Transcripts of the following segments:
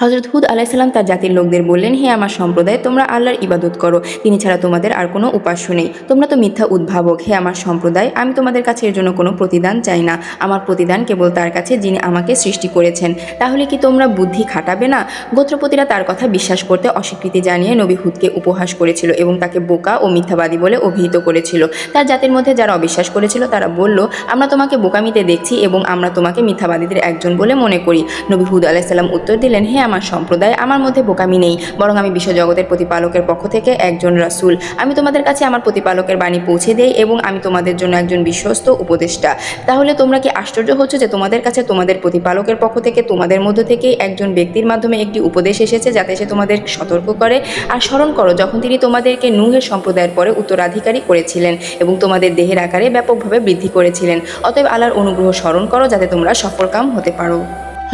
হজরত হুদ আলাইসাল্লাম তার জাতির লোকদের বললেন, হে আমার সম্প্রদায়, তোমরা আল্লাহর ইবাদত করো। তিনি ছাড়া তোমাদের আর কোনো উপাস্য নেই। তোমরা তো মিথ্যা উদ্ভাবক। হে আমার সম্প্রদায়, আমি তোমাদের কাছে এর জন্য কোনো প্রতিদান চাই না। আমার প্রতিদান কেবল তার কাছে যিনি আমাকে সৃষ্টি করেছেন। তাহলে কি তোমরা বুদ্ধি খাটাবে না? গোত্রপতিরা তার কথা বিশ্বাস করতে অস্বীকৃতি জানিয়ে নবী হুদকে উপহাস করেছিল এবং তাকে বোকা ও মিথ্যাবাদী বলে অভিহিত করেছিল। তার জাতির মধ্যে যারা অবিশ্বাস করেছিল, তারা বলল, আমরা তোমাকে বোকামিতে দেখছি এবং আমরা তোমাকে মিথ্যাবাদীদের একজন বলে মনে করি। নবী হুদ আলাইসাল্লাম উত্তর দিলেন, হে আমার সম্প্রদায়, আমার মধ্যে বোকামি নেই। বরং আমি বিশ্বজগতের প্রতিপালকের পক্ষ থেকে একজন রাসূল। আমি তোমাদের কাছে আমার প্রতিপালকের বাণী পৌঁছে দেই এবং আমি তোমাদের জন্য একজন বিশ্বস্ত উপদেষ্টা। তাহলে তোমরা কি আশ্চর্য হচ্ছ যে তোমাদের কাছে তোমাদের প্রতিপালকের পক্ষ থেকে, তোমাদের মধ্য থেকে একজন ব্যক্তির মাধ্যমে একটি উপদেশ এসেছে যাতে সে তোমাদের সতর্ক করে? আর স্মরণ করো, যখন তিনি তোমাদেরকে নুহের সম্প্রদায়ের পরে উত্তরাধিকারী করেছিলেন এবং তোমাদের দেহের আকারে ব্যাপকভাবে বৃদ্ধি করেছিলেন। অতএব আল্লাহর অনুগ্রহ স্মরণ করো যাতে তোমরা সফলকাম হতে পারো।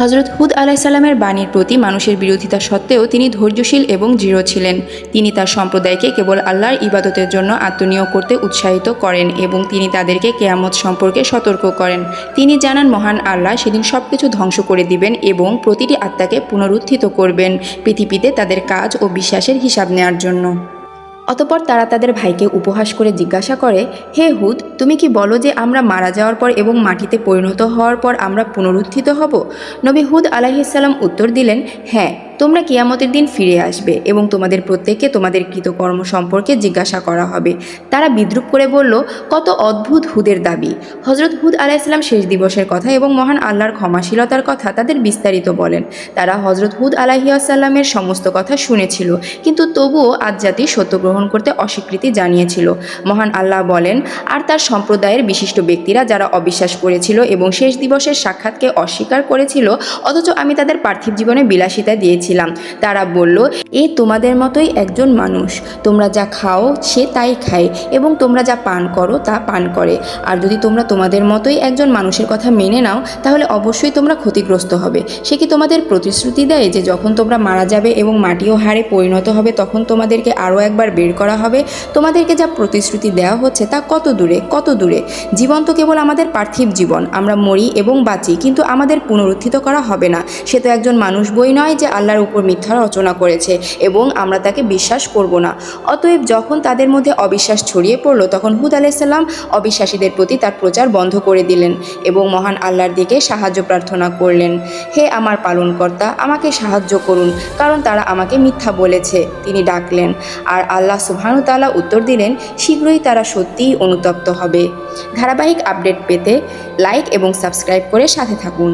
হজরত হুদ আলাইসাল্লামের বাণীর প্রতি মানুষের বিরোধিতা সত্ত্বেও তিনি ধৈর্যশীল এবং দৃঢ় ছিলেন। তিনি তার সম্প্রদায়কে কেবল আল্লাহর ইবাদতের জন্য আত্মনিয়োগ করতে উৎসাহিত করেন এবং তিনি তাদেরকে কেয়ামত সম্পর্কে সতর্ক করেন। তিনি জানান, মহান আল্লাহ সেদিন সব কিছু ধ্বংস করে দিবেন এবং প্রতিটি আত্মাকে পুনরুত্থিত করবেন পৃথিবীতে তাদের কাজ ও বিশ্বাসের হিসাব নেওয়ার জন্য। অতপর তারা তাদের ভাইকে উপহাস করে জিজ্ঞাসা করে, হে হুদ, তুমি কি বলো যে আমরা মারা যাওয়ার পর এবং মাটিতে পরিণত হওয়ার পর আমরা পুনরুত্থিত হব? নবী হুদ আলাহিসাল্লাম উত্তর দিলেন হ্যাঁ। তোমরা কিয়ামতের দিন ফিরে আসবে এবং তোমাদের প্রত্যেককে তোমাদের কৃতকর্ম সম্পর্কে জিজ্ঞাসা করা হবে। তারা বিদ্রুপ করে বলল, কত অদ্ভুত হুদের দাবি। হজরত হুদ আলাইসাল্লাম শেষ দিবসের কথা এবং মহান আল্লাহর ক্ষমাশীলতার কথা তাদের বিস্তারিত বলেন। তারা হজরত হুদ আলাহিয়াসাল্লামের সমস্ত কথা শুনেছিল, কিন্তু তবুও আজ জাতি সত্য গ্রহণ করতে অস্বীকৃতি জানিয়েছিল। মহান আল্লাহ বলেন, আর তার সম্প্রদায়ের বিশিষ্ট ব্যক্তিরা যারা অবিশ্বাস করেছিল এবং শেষ দিবসের সাক্ষাৎকে অস্বীকার করেছিল, অথচ আমি তাদের পার্থিব জীবনে বিলাসিতা দিয়েছিলাম তারা বলল, এ তোমাদের মতোই একজন মানুষ। তোমরা যা খাও, সে তাই খায় এবং তোমরা যা পান করো, তা পান করে। আর যদি তোমরা তোমাদের মতোই একজন মানুষের কথা মেনে নাও, তাহলে অবশ্যই তোমরা ক্ষতিগ্রস্ত হবে। সে কি তোমাদের প্রতিশ্রুতি দেয় যে যখন তোমরা মারা যাবে এবং মাটিও হারে পরিণত হবে, তখন তোমাদেরকে আরও একবার বের করা হবে? তোমাদেরকে যা প্রতিশ্রুতি দেওয়া হচ্ছে তা কত দূরে কত দূরে? জীবন তো কেবল আমাদের পার্থিব জীবন। আমরা মরি এবং বাঁচি, কিন্তু আমাদের পুনরুত্থিত করা হবে না। সে তো একজন মানুষ বই নয় যে আল্লাহর উপর মিথ্যা রচনা করেছে এবং আমরা তাকে বিশ্বাস করব না। অতএব যখন তাদের মধ্যে অবিশ্বাস ছড়িয়ে পড়ল, তখন হুদ আলাইসাল্লাম অবিশ্বাসীদের প্রতি তার প্রচার বন্ধ করে দিলেন এবং মহান আল্লাহর দিকে সাহায্য প্রার্থনা করলেন, হে আমার পালনকর্তা, আমাকে সাহায্য করুন, কারণ তারা আমাকে মিথ্যা বলেছে। তিনি ডাকলেন, আর আল্লাহ সুবহানু তাআলা উত্তর দিলেন, শীঘ্রই তারা সত্যিই অনুতপ্ত হবে। ধারাবাহিক আপডেট পেতে লাইক এবং সাবস্ক্রাইব করে সাথে থাকুন।